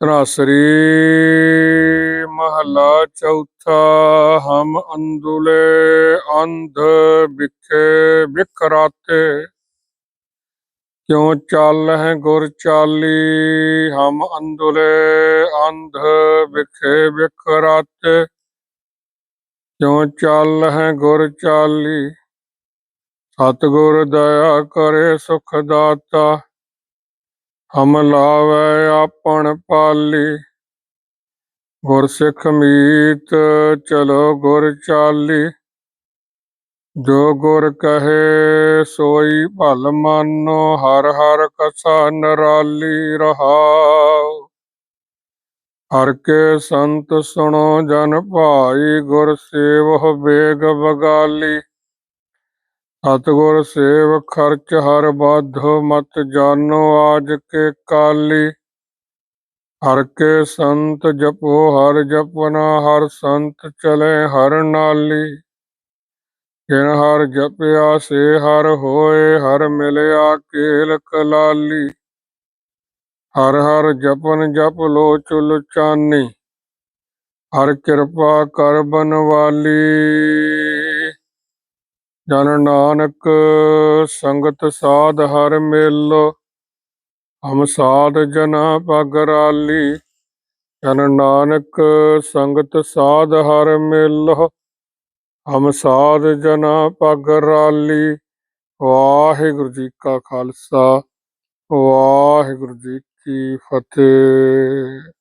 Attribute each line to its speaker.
Speaker 1: ਤਰਾਸਰੀ ਮਹਲਾ ਚੌਥਾ, ਹਮ ਅੰਦੁਲੇ ਅੰਧ ਵਿਖੇ ਵਿਕਰਾਤੇ ਕਿਉ ਚੱਲ ਹੈ ਗੁਰ ਚਾਲੀ, ਹਮ ਅੰਦੁਲੇ ਅੰਧ ਵਿਖੇ ਵਿਕਰਾਤੇ ਕਿਉ ਚੱਲ ਹੈ ਗੁਰ ਚਾਲੀ, ਸਤਿਗੁਰ ਦਇਆ ਕਰੇ ਸੁਖ ਦਾਤਾ। ਹਮ ਲਾਵੇ ਆਪਣ ਪਾਲੀ, ਗੁਰ ਸਿੱਖ ਮੀਤ ਚਲੋ ਗੁਰ ਚਾਲੀ। ਜੋ ਗੁਰ ਕਹੇ ਸੋਈ ਭਲ ਮਾਨੋ, ਹਰ ਹਰ ਕਸਾ ਨਰਾਲੀ ਰਹਾਉ। ਹਰ ਕੇ ਸੰਤ ਸੁਣੋ ਜਨ ਭਾਈ, ਗੁਰ ਸੇਵ ਬੇਗ ਬਗਾਲੀ। ਸਤਿਗੁਰ ਸੇਵ ਖਰਚ ਹਰ ਬਾਧੋ ਮਤ ਜਾਨੋ ਆਜ ਕੇ ਕਾਲੀ। ਹਰ ਕੇ ਸੰਤ ਜਪੋ, ਹਰ ਜਪਨਾ, ਹਰ ਸੰਤ ਚਲੇ ਹਰ ਨਾਲੀ। ਜਿਨ ਹਰ ਜਪਿਆ ਸੇ ਹਰ ਹੋਏ, ਹਰ ਮਿਲਿਆ ਕੇਲ ਕਲਾਲੀ। ਹਰ ਹਰ ਜਪਨ ਜਪ ਲੋ ਚੁਲ ਚਾਨੀ। ਹਰ ਕਿਰਪਾ ਕਰ ਬਨਵਾਲੀ। ਜਨ ਨਾਨਕ ਸੰਗਤ ਸਾਧ ਹਰ ਮੇਲੋ, ਹਮ ਸਾਧ ਜਨਾ ਪਗਰਾਲੀ ਜਨ ਨਾਨਕ ਸੰਗਤ ਸਾਧ ਹਰ ਮੇਲੋ, ਹਮ ਸਾਧ ਜਨਾ ਪਗਰਾਲੀ ਵਾਹਿਗੁਰੂ ਜੀ ਕਾ ਖਾਲਸਾ, ਵਾਹਿਗੁਰੂ ਜੀ ਕੀ ਫਤਿਹ।